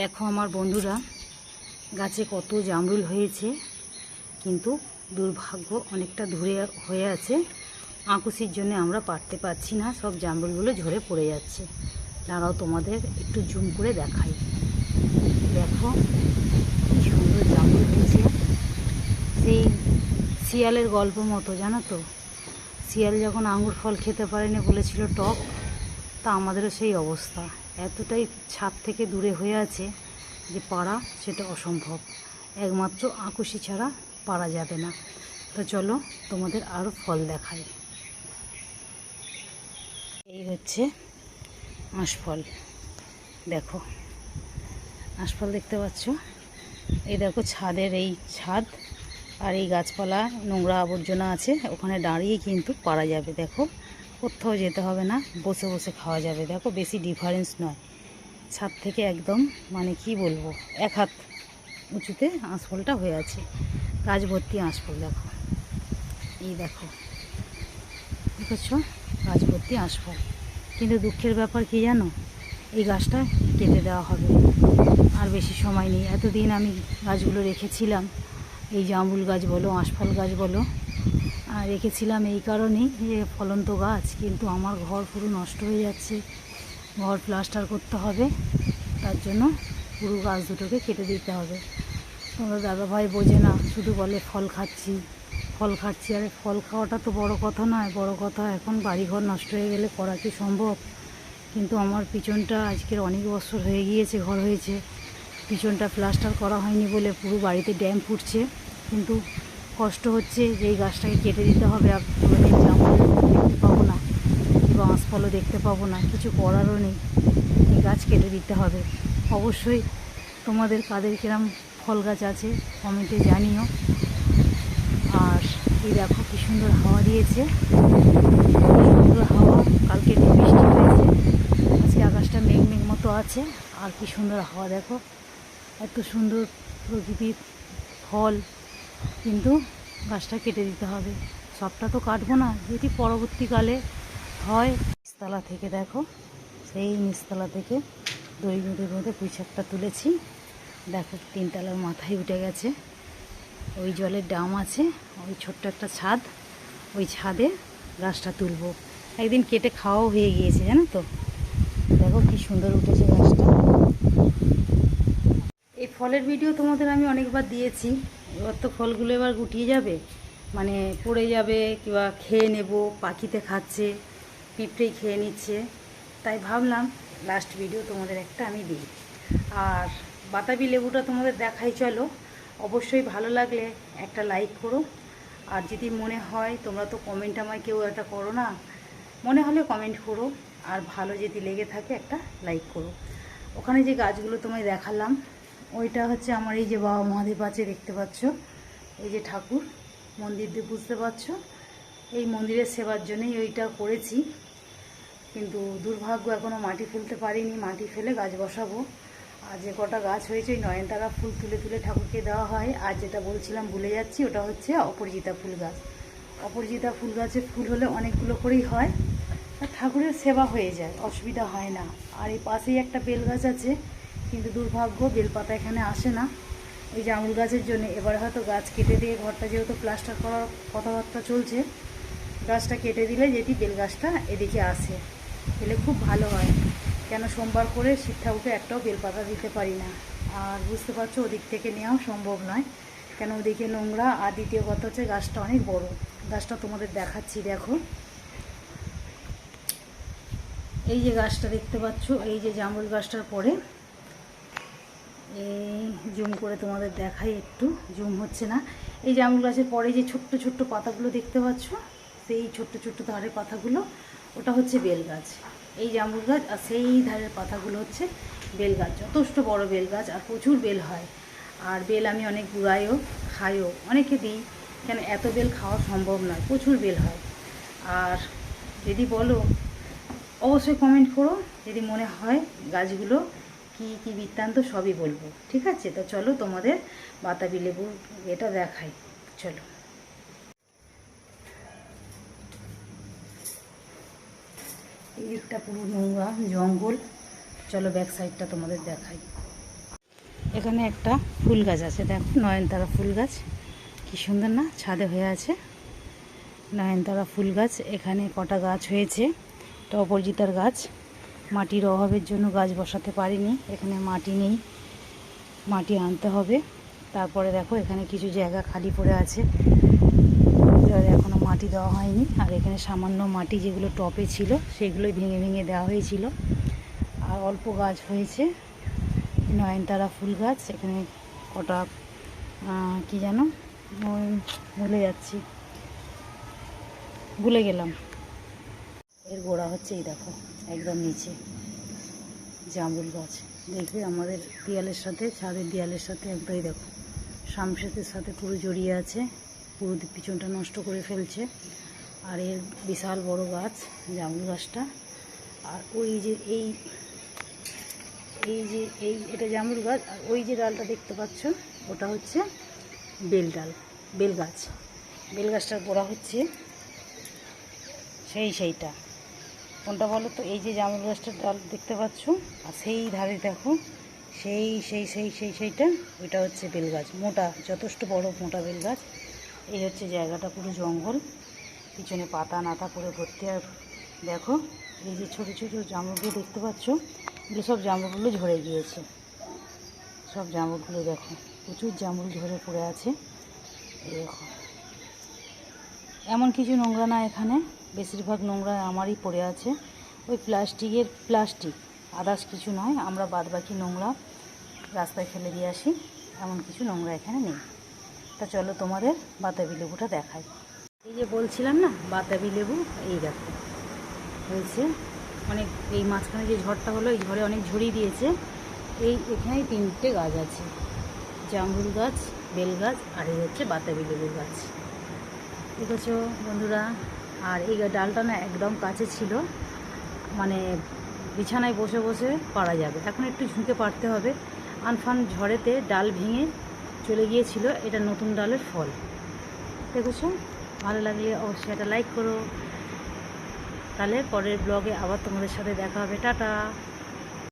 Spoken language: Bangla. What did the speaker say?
দেখো আমার বন্ধুরা, গাছে কত জামরুল হয়েছে, কিন্তু দুর্ভাগ্য অনেকটা দূরে হয়ে আছে। আঁকুশির জন্য আমরা পারতে পারছি না, সব জামরুলগুলো ঝরে পড়ে যাচ্ছে। তারাও তোমাদের একটু জুম করে দেখাই। দেখো কি সুন্দর জামরুল হয়েছে। সেই শিয়ালের গল্প মতো, জানো তো? শিয়াল যখন আঙুর ফল খেতে পারেনি বলেছিল টক তা আমাদেরও সেই অবস্থা। এতটাই ছাদ থেকে দূরে হয়ে আছে যে পাড়া, সেটা অসম্ভব। একমাত্র আকুশি ছাড়া পারা যাবে না। তো চলো, তোমাদের আরও ফল দেখাই। এই হচ্ছে আঁশফল। দেখো, আঁশফল দেখতে পাচ্ছ? এই দেখো ছাদের এই ছাদ আর এই গাছপালা, নোংরা আবর্জনা আছে। ওখানে দাঁড়িয়ে কিন্তু পারা যাবে, দেখো। কোথাও যেতে হবে না, বসে বসে খাওয়া যাবে। দেখো, বেশি ডিফারেন্স নয়। ছাদ থেকে একদম মানে কি বলব, এক হাত উঁচুতে আঁশফলটা হয়ে আছে। গাছ ভর্তি আঁশফল, দেখো। এই দেখো। দেখছ? গাছ ভর্তি আঁশফল। কিন্তু দুঃখের ব্যাপার কি জানো? এই গাছটা কেটে দেওয়া হবে। আর বেশি সময় নেই। এতদিন আমি গাছগুলো রেখেছিলাম। এই জামরুল গাছ বলো, আঁশফল গাছ বলো রেখেছিলাম এই কারণেই যে ফলন্ত গাছ, কিন্তু আমার ঘর পুরো নষ্ট হয়ে যাচ্ছে। ঘর প্লাস্টার করতে হবে, তার জন্য পুরো গাছ দুটোকে কেটে দিতে হবে। তোমার দাদাভাই বোঝে না, শুধু বলে ফল খাচ্ছি ফল খাচ্ছি। আরে ফল খাওয়াটা তো বড় কথা নয়, বড় কথা এখন বাড়িঘর নষ্ট হয়ে গেলে করা কি সম্ভব? কিন্তু আমার পিছনটা আজকের অনেক বছর হয়ে গিয়েছে, ঘর হয়েছে। পিছনটা প্লাস্টার করা হয়নি বলে পুরো বাড়িতে ড্যাম ফুটছে। কিন্তু কষ্ট হচ্ছে যে এই গাছটাকে কেটে দিতে হবে আর জামরুল দেখতে পাবো না কিংবা আঁশফলও দেখতে পাবো না, কিছু করারও নেই, এই গাছ কেটে দিতে হবে। অবশ্যই তোমাদের কাদের কিরম ফল গাছ আছে কমেন্টে জানিও। আর এই দেখো কী সুন্দর হাওয়া দিয়েছে সুন্দর হাওয়া, কালকে একটু বৃষ্টি হয়েছে, আজকে আকাশটা মেঘ মেঘ মতো আছে, আর কি সুন্দর হাওয়া দেখো, এত সুন্দর প্রকৃতির ফল কিন্তু গাছটা কেটে দিতে হবে। সবটা তো কাটবো না, যদি পরবর্তীকালে হয়। নিচতলা থেকে দেখো, সেই নিচতলা থেকে দই বেঁধে মধ্যে পুঁইশাকটা তুলেছি। দেখো তিনতলার মাথায় উঠে গেছে। ওই জলের ডাম আছে, ওই ছোট্ট একটা ছাদ। ওই ছাদে গাছটা তুলবো। একদিন কেটে খাওয়াও হয়ে গিয়েছে, জানো তো? দেখো কি সুন্দর উঠেছে গাছটা। এই ফলের ভিডিও তোমাদের আমি অনেকবার দিয়েছি। এবার তো ফলগুলো এবার গুটিয়ে যাবে। মানে পড়ে যাবে, কিংবা খেয়ে নেব, পাখিতে খাচ্ছে, পিঁপড়েই খেয়ে নিচ্ছে। তাই ভাবলাম লাস্ট ভিডিও তোমাদের একটা আমি দিই। আর বাতাবি লেবুটা তোমাদের দেখাই, চলো। অবশ্যই ভালো লাগলে একটা লাইক করো। আর যদি মনে হয় তোমরা তো কমেন্ট আমায় কেউ একটা করো না, মনে হলে কমেন্ট করো। আর ভালো যদি লেগে থাকে, একটা লাইক করো। ওখানে যে গাছগুলো তোমায় দেখালাম ওইটা হচ্ছে আমার এই যে বাবা মহাদেব আছে, দেখতে পাচ্ছ? এই যে ঠাকুর, মন্দির দিয়ে বুঝতে পারছ? এই মন্দিরের সেবার জন্যই ওইটা করেছি। কিন্তু দুর্ভাগ্য এখনও মাটি ফেলতে পারিনি। মাটি ফেলে গাছ বসাবো। আর যে কটা গাছ হয়েছে, ওই নয়নতারা ফুল তুলে তুলে ঠাকুরকে দেওয়া হয়। আর যেটা বলছিলাম ভুলে যাচ্ছি, ওটা হচ্ছে অপরাজিতা ফুল গাছ। অপরাজিতা ফুল গাছে ফুল হলে অনেকগুলো করেই হয়। আর ঠাকুরের সেবা হয়ে যায়, অসুবিধা হয় না। আর এই পাশেই একটা বেল গাছ আছে কিন্তু দুর্ভাগ্য বেলপাতা এখানে আসে না। ওই জামুল গাছের জন্য এবার হয়তো গাছ কেটে দিয়ে ঘরটা যেহেতু প্লাস্টার করার কথাবার্তা চলছে, গাছটা কেটে দিলে যেটি বেল গাছটা এদিকে আসে। এলে খুব ভালো হয়। কেন সোমবার করে শিব ঠাকুরকে একটাও বেলপাতা দিতে পারি না। আর বুঝতে পারছ, ওদিক থেকে নেওয়াও সম্ভব নয়। কেন ওদিকে নোংরা আর দ্বিতীয় কথা হচ্ছে গাছটা অনেক বড়। গাছটা তোমাদের দেখাচ্ছি, দেখো। এই যে গাছটা দেখতে পাচ্ছ, এই যে জামুল গাছটার পরে এই জুম করে তোমাদের দেখাই একটু, জুম হচ্ছে না। এই জামরুল গাছের পরে যে ছোট্ট ছোট্ট পাতাগুলো দেখতে পাচ্ছ, সেই ছোট্ট ছোট্ট ধারের পাতাগুলো, ওটা হচ্ছে বেল গাছ। এই জামরুল গাছ, আর সেই ধারের পাতাগুলো হচ্ছে বেল গাছ। যথেষ্ট বড় বেল গাছ, আর প্রচুর বেল হয়। আর বেল আমি অনেক গুড়াইও, খাইও, অনেকে দিই, কেন এত বেল খাওয়া সম্ভব নয়, প্রচুর বেল হয়। আর যদি বলো, অবশ্যই কমেন্ট করো, যদি মনে হয় গাছগুলো কি কি বৃত্তান্ত সবই বলব, ঠিক আছে? তো চলো তোমাদের বাতাবি লেবু এটা দেখাই, চলো। এই পুরো নোংরা, জঙ্গল। চলো ব্যাক সাইডটা তোমাদের দেখাই। এখানে একটা ফুল গাছ আছে, দেখো নয়নতারা ফুল গাছ, কি সুন্দর না? ছাদে হয়ে আছে। নয়নতারা ফুল গাছ, এখানে কটা গাছ হয়েছে এটা অপরাজিতার গাছ। মাটির অভাবের জন্য গাছ বসাতে পারিনি, এখানে মাটি নেই, মাটি আনতে হবে। তারপরে দেখো, এখানে কিছু জায়গা খালি পড়ে আছে। এখনও মাটি দেওয়া হয়নি। আর এখানে সামান্য মাটি যেগুলো টপে ছিল, সেগুলোই ভেঙে ভেঙে দেওয়া হয়েছিল। আর অল্প গাছ হয়েছে, নয়নতারা ফুল গাছ। এখানে কটা কি জানো ভুলে যাচ্ছি। ভুলে গেলাম। এর গোড়া হচ্ছে এই দেখো, একদম নিচে। জামুল গাছ। দেখবে আমাদের দেয়ালের সাথে, ছাদের দেয়ালের সাথে একদমই দেখো। শামসেতের সাথে পুরো জড়িয়ে আছে, পুরো পিছনটা নষ্ট করে ফেলছে। আর এর বিশাল বড় গাছ জামুল গাছটা। আর ওই যে এই এই যে এই, এটা জামরুল গাছ, আর ওই যে ডালটা দেখতে পাচ্ছ, ওটা হচ্ছে বেল ডাল, বেল গাছ। বেল গাছটার গোড়া হচ্ছে সেই সেইটা। কোনটা বলো তো? এই যে জামরুল গাছটার ডাল দেখতে পাচ্ছ? আর সেই ধারে দেখো, সেই সেই সেই সেই, সেইটা, ওইটা হচ্ছে বেল গাছ মোটা, যথেষ্ট বড় মোটা বেল গাছ এই হচ্ছে জায়গাটা পুরো জঙ্গল, পিছনে পাতা নাতা করে ভর্তি। আর দেখো, এই যে ছোটো ছোটো জামরুলগুলো দেখতে পাচ্ছ? এগুলো সব জামরুলগুলো ঝরে গিয়েছে। সব জামরুলগুলো দেখো, প্রচুর জামরুল ঝরে পড়ে আছে। এই দেখো। এমন কিছু নোংরা না এখানে। বেশিরভাগ নোংরা আমারই পড়ে আছে। ওই প্লাস্টিকের প্লাস্টিক, আদার্স কিছু নয়, আমরা বাদবাকি নোংরা রাস্তায় ফেলে দিয়ে আসি। এমন কিছু নোংরা এখানে নেই। তা চলো তোমাদের বাতাবি লেবুটা দেখাই। এই যে বলছিলাম না, বাতাবি লেবু, এই দেখো। হয়েছে অনেক, এই মাঝখানে যে ঝড়টা হলো, এই ঝড়ে অনেক ঝরিয়ে দিয়েছে। এই এখানেই তিনটে গাছ আছে। জামরুল গাছ, বেল গাছ, আর এই হচ্ছে বাতাবি লেবুর গাছ। দেখেছ বন্ধুরা? আর এই ডালটা না একদম কাছে ছিল। মানে বিছানায় বসে বসে পারা যাবে। এখন একটু ঝুঁকে পারতে হবে। আনফান ঝড়েতে ডাল ভেঙে চলে গিয়েছিল এটা নতুন ডালের ফল। দেখেছ? ভালো লাগলে অবশ্যই একটা লাইক করো। তাহলে পরের ব্লগে আবার তোমাদের সাথে দেখা হবে। টাটা!